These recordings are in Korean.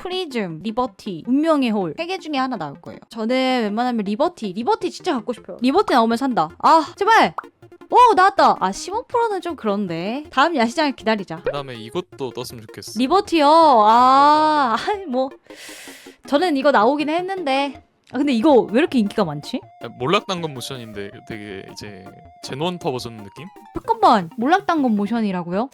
프리즘, 리버티, 운명의 홀. 세 개 중에 하나 나올 거예요. 저는 웬만하면 리버티. 리버티 진짜 갖고 싶어요. 리버티 나오면 산다. 아, 제발! 오, 나왔다! 아, 15%는 좀 그런데. 다음 야시장을 기다리자. 그 다음에 이것도 떴으면 좋겠어. 리버티요. 아, 아니, 뭐. 저는 이거 나오긴 했는데. 아, 근데 이거 왜 이렇게 인기가 많지? 아, 몰락당근 모션인데 되게 이제 제노헌터 버전 느낌? 잠깐만. 몰락당건 모션이라고요?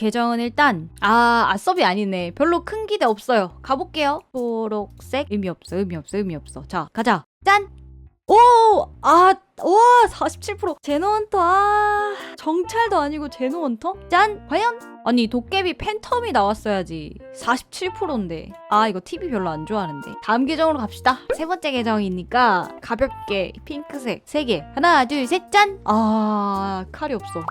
계정은 일단 아 아섭이 아니네. 별로 큰 기대 없어요. 가볼게요. 초록색. 의미 없어 의미 없어 의미 없어. 자 가자. 짠 오 아 와 47% 제노헌터. 아 정찰도 아니고 제노헌터? 짠! 과연? 아니 도깨비 팬텀이 나왔어야지. 47%인데. 아 이거 TV 별로 안 좋아하는데. 다음 계정으로 갑시다. 세 번째 계정이니까 가볍게 핑크색 3개. 하나 둘 셋 짠! 아 칼이 없어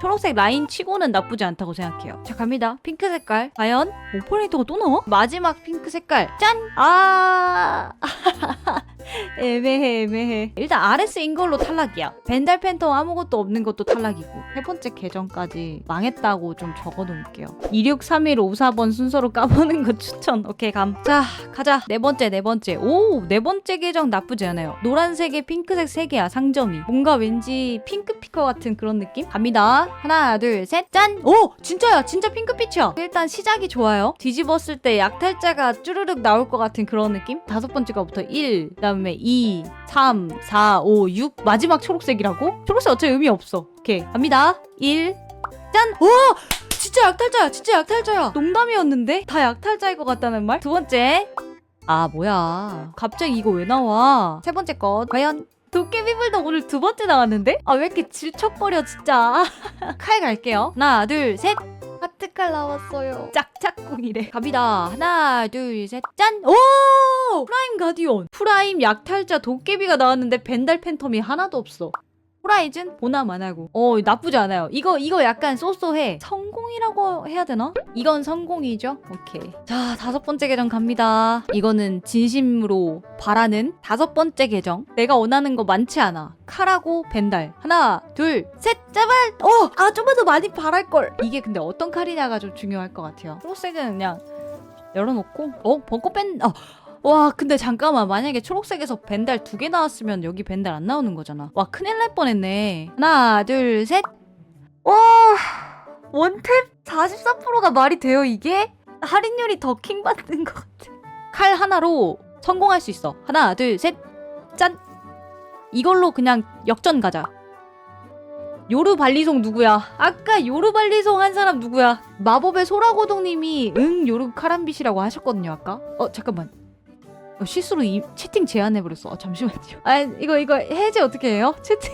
초록색 라인 치고는 나쁘지 않다고 생각해요. 자, 갑니다. 핑크 색깔. 과연 오퍼레이터가 또 나와? 마지막 핑크 색깔. 짠! 아! 애매해, 애매해. 일단 RS인 걸로 탈락이야. 벤달 팬텀 아무것도 없는 것도 탈락이고. 세 번째 계정까지 망했다고 좀 적어놓을게요. 263154번 순서로 까보는 거 추천. 오케이, 감. 자, 가자. 네 번째, 네 번째. 오, 네 번째 계정 나쁘지 않아요. 노란색에 핑크색 세 개야, 상점이. 뭔가 왠지 핑크 피커 같은 그런 느낌? 갑니다. 하나, 둘, 셋, 짠! 오! 진짜야! 진짜 핑크빛이야! 일단 시작이 좋아요. 뒤집었을 때 약탈자가 쭈르륵 나올 것 같은 그런 느낌? 다섯 번째 거부터 1, 그 다음 에 2, 3, 4, 5, 6, 마지막 초록색이라고? 초록색 어차피 의미 없어. 오케이. 갑니다. 1, 짠! 오! 진짜 약탈자야! 진짜 약탈자야! 농담이었는데? 다 약탈자일 것 같다는 말? 두 번째. 아, 뭐야. 갑자기 이거 왜 나와? 세 번째 것. 과연 도깨비불도 오늘 두 번째 나왔는데? 아 왜 이렇게 질척거려 진짜 칼 갈게요 하나 둘셋 하트칼 나왔어요. 짝짝꿍이래. 갑니다. 하나 둘 셋 짠! 오! 프라임 가디온 프라임 약탈자 도깨비가 나왔는데 벤달 팬텀이 하나도 없어 호라이즌 보나만 하고. 어 나쁘지 않아요. 이거 이거 약간 쏘쏘해. 성공이라고 해야 되나? 이건 성공이죠? 오케이. 자 다섯 번째 계정 갑니다. 이거는 진심으로 바라는 다섯 번째 계정. 내가 원하는 거 많지 않아. 칼하고 벤달. 하나 둘 셋 제발! 어아 좀만 더 많이 바랄걸. 이게 근데 어떤 칼이냐가 좀 중요할 것 같아요. 초록색은 그냥 열어놓고. 어 벚꽃 뺀 어. 와 근데 잠깐만. 만약에 초록색에서 벤달 두 개 나왔으면 여기 벤달 안 나오는 거잖아. 와 큰일 날 뻔했네. 하나 둘셋 와 원탭 44%가 말이 돼요 이게? 할인율이 더 킹받는 것 같아. 칼 하나로 성공할 수 있어. 하나 둘셋짠. 이걸로 그냥 역전 가자. 요르 발리송 누구야? 아까 요르 발리송 한 사람 누구야? 마법의 소라고동님이 응 요르 카람빗이라고 하셨거든요 아까. 어 잠깐만. 어, 실수로 이 채팅 제안해버렸어. 아, 잠시만요. 아, 이거, 이거 해제 어떻게 해요? 채팅.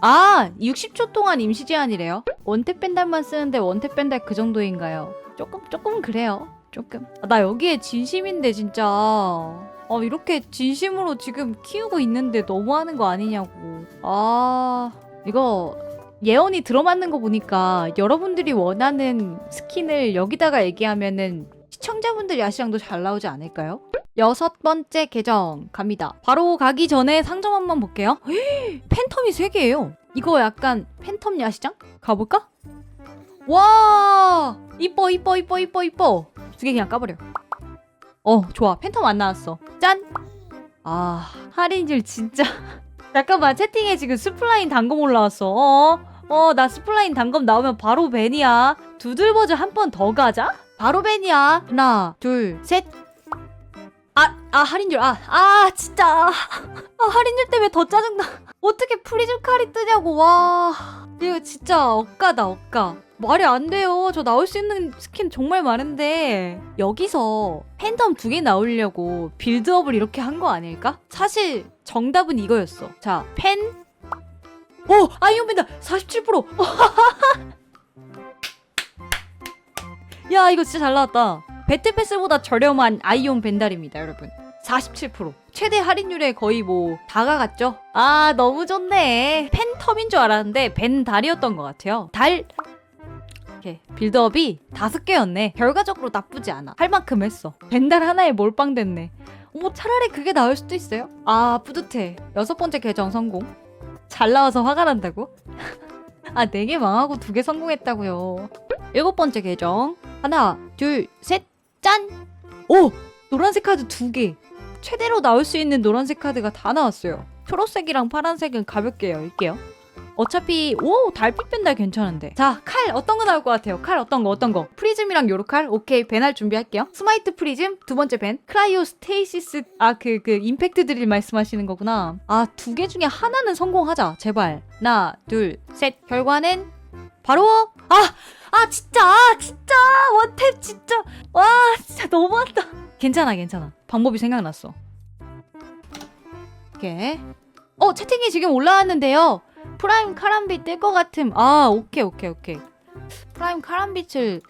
아, 60초 동안 임시 제한이래요. 원탭 뺀달만 쓰는데 원탭 뺀달 그 정도인가요? 조금, 조금 그래요. 조금. 아, 나 여기에 진심인데, 진짜. 어, 이렇게 진심으로 지금 키우고 있는데 너무하는 거 아니냐고. 아, 이거 예언이 들어맞는 거 보니까 여러분들이 원하는 스킨을 여기다가 얘기하면은 시청자분들 야시장도 잘 나오지 않을까요? 여섯 번째 계정 갑니다. 바로 가기 전에 상점 한번 볼게요. 헉, 팬텀이 세 개예요. 이거 약간 팬텀 야시장? 가볼까? 와 이뻐 이뻐 이뻐 이뻐 이뻐 두 개 그냥 까버려. 어 좋아 팬텀 안 나왔어. 짠. 아 할인율 진짜. 잠깐만 채팅에 지금 스플라인 단검 올라왔어. 어? 어, 나 스플라인 단검 나오면 바로 벤이야. 두들버즈 한 번 더 가자? 바로 벤이야. 하나, 둘, 셋. 아, 아, 할인율. 아, 아, 진짜. 아, 할인율 때문에 더 짜증나. 어떻게 프리즘 칼이 뜨냐고, 와. 이거 진짜 억까다 억까. 말이 안 돼요. 저 나올 수 있는 스킨 정말 많은데 여기서 팬덤 두 개 나오려고 빌드업을 이렇게 한 거 아닐까? 사실 정답은 이거였어. 자, 팬. 오, 아이언 밴드 47%. 야, 이거 진짜 잘 나왔다. 배틀패스보다 저렴한 아이온 벤달입니다, 여러분. 47%. 최대 할인율에 거의 뭐 다가갔죠? 아, 너무 좋네. 팬텀인 줄 알았는데 벤달이었던 것 같아요. 달. 빌드업이 다섯 개였네. 결과적으로 나쁘지 않아. 할 만큼 했어. 벤달 하나에 몰빵 됐네. 어머, 차라리 그게 나을 수도 있어요. 아, 뿌듯해. 여섯 번째 계정 성공. 잘 나와서 화가 난다고? 아, 네 개 망하고 두 개 성공했다고요. 일곱 번째 계정. 하나, 둘, 셋, 짠! 오! 노란색 카드 두 개. 최대로 나올 수 있는 노란색 카드가 다 나왔어요. 초록색이랑 파란색은 가볍게 열게요. 어차피 오 달빛 벤달 괜찮은데 자 칼 어떤 거 나올 것 같아요 칼 어떤 거 어떤 거 프리즘이랑 요로 칼 오케이 벤할 준비할게요 스마이트 프리즘 두 번째 벤 크라이오 스테이시스 아 그 그 임팩트 드릴 말씀하시는 거구나 아 두 개 중에 하나는 성공하자 제발 하나 둘 셋 결과는 바로 아 아 진짜 아 진짜 원탭 진짜. 와 진짜 너무한다. 괜찮아 괜찮아. 방법이 생각났어. 오케이 어 채팅이 지금 올라왔는데요. 프라임 카람빛 뜰것 같음. 아 오케이 오케이 오케이. 프라임 카람빛을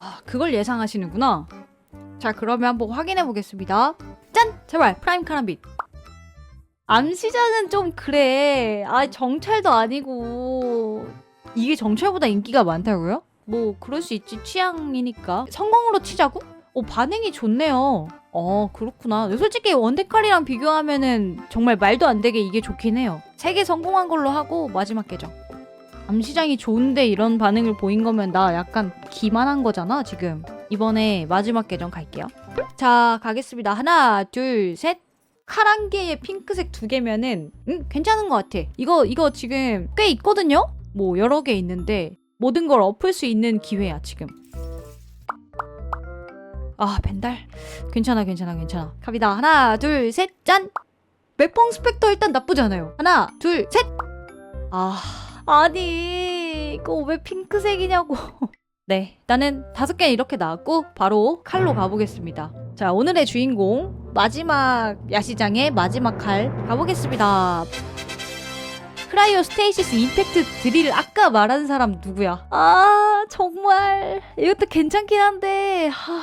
아 그걸 예상하시는구나. 자 그러면 한번 확인해 보겠습니다. 짠! 제발 프라임 카람빛 암시장은 좀 그래. 아 정찰도 아니고 이게 정찰보다 인기가 많다고요? 뭐 그럴 수 있지. 취향이니까. 성공으로 치자고? 어 반응이 좋네요. 어 그렇구나. 솔직히 원데칼이랑 비교하면은 정말 말도 안 되게 이게 좋긴 해요. 세 개 성공한 걸로 하고 마지막 계정. 암시장이 좋은데 이런 반응을 보인 거면 나 약간 기만한 거잖아 지금. 이번에 마지막 계정 갈게요. 자 가겠습니다. 하나 둘셋. 개에 핑크색 두 개면은 음 괜찮은 것 같아. 이거 이거 지금 꽤 있거든요 뭐 여러 개 있는데 모든 걸 엎을 수 있는 기회야 지금. 아 벤달. 괜찮아 괜찮아 괜찮아. 갑니다. 하나 둘 셋 짠! 맥봉 스펙터 일단 나쁘지 않아요. 하나 둘 셋 아 아니 이거 왜 핑크색이냐고. 네 나는 다섯 개 이렇게 나왔고 바로 칼로 가보겠습니다. 자 오늘의 주인공 마지막 야시장의 마지막 칼 가보겠습니다 크라이오 스테이시스 임팩트 드릴 아까 말한 사람 누구야 아 정말 이것도 괜찮긴 한데 하...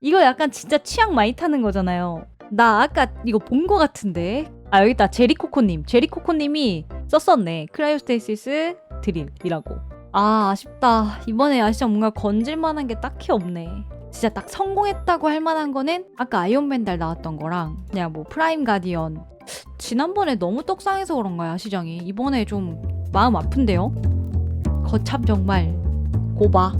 이거 약간 진짜 취향 많이 타는 거잖아요. 나 아까 이거 본 거 같은데. 아 여기 있다 제리코코님. 제리코코님이 썼었네. 크라이오스테이시스 드릴이라고. 아 아쉽다. 이번에 아시장 뭔가 건질만한 게 딱히 없네. 진짜 딱 성공했다고 할 만한 거는 아까 아이언맨 달 나왔던 거랑 그냥 뭐 프라임 가디언. 지난번에 너무 떡상해서 그런가요 시장이 이번에 좀 마음 아픈데요. 거참 정말 고바.